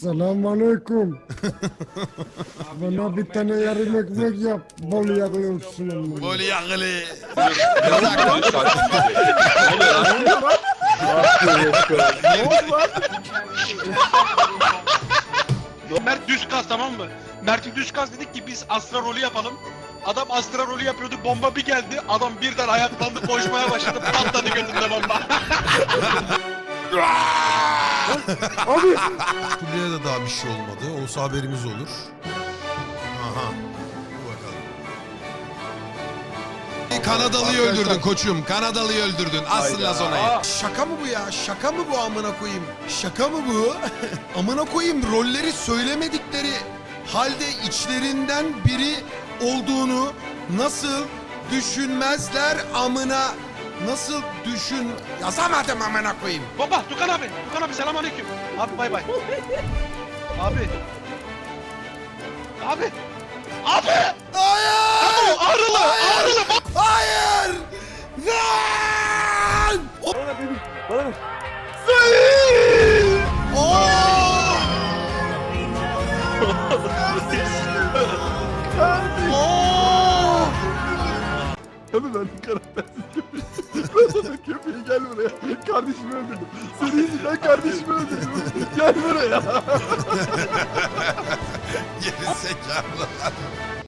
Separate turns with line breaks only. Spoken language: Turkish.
Selamünaleyküm. Bana bir tane yarım ekmek yap. Bol yağlı olsun ama.
Bol yağlı.
Mert düz kas tamam mı? Mert'in düz kas dedik ki biz Astra rolü yapalım. Adam Astra rolü yapıyordu bomba bir geldi adam birden ayaklandı koşmaya başladı patladı götünde bomba.
Buraya da daha bir şey olmadı. Olsa haberimiz olur. Aha. Dur bakalım. Kanadalı'yı öldürdün koçum. Kanadalı'yı öldürdün. Asıl Lazona'yı. Şaka mı bu ya? Şaka mı bu amına koyayım? Şaka mı bu? amına koyayım rolleri söylemedikleri halde içlerinden biri olduğunu nasıl düşünmezler amına nasıl düşün yazamadım amına koyayım.
Baba Tukan abi Tukan abi selam aleyküm. Abi bay bay. Abi. Abi. Abi.
Hayır!
Ağrılı ağrılı.
Hayır! Lan! O- Oo! Oo!
Tabii ben karaktersiz köpeğim. Ben sana köpeği gel buraya. Kardeşimi öldürdüm. Senin yüzünden kardeşimi öldürdüm. Gel buraya.
Geri zekalı.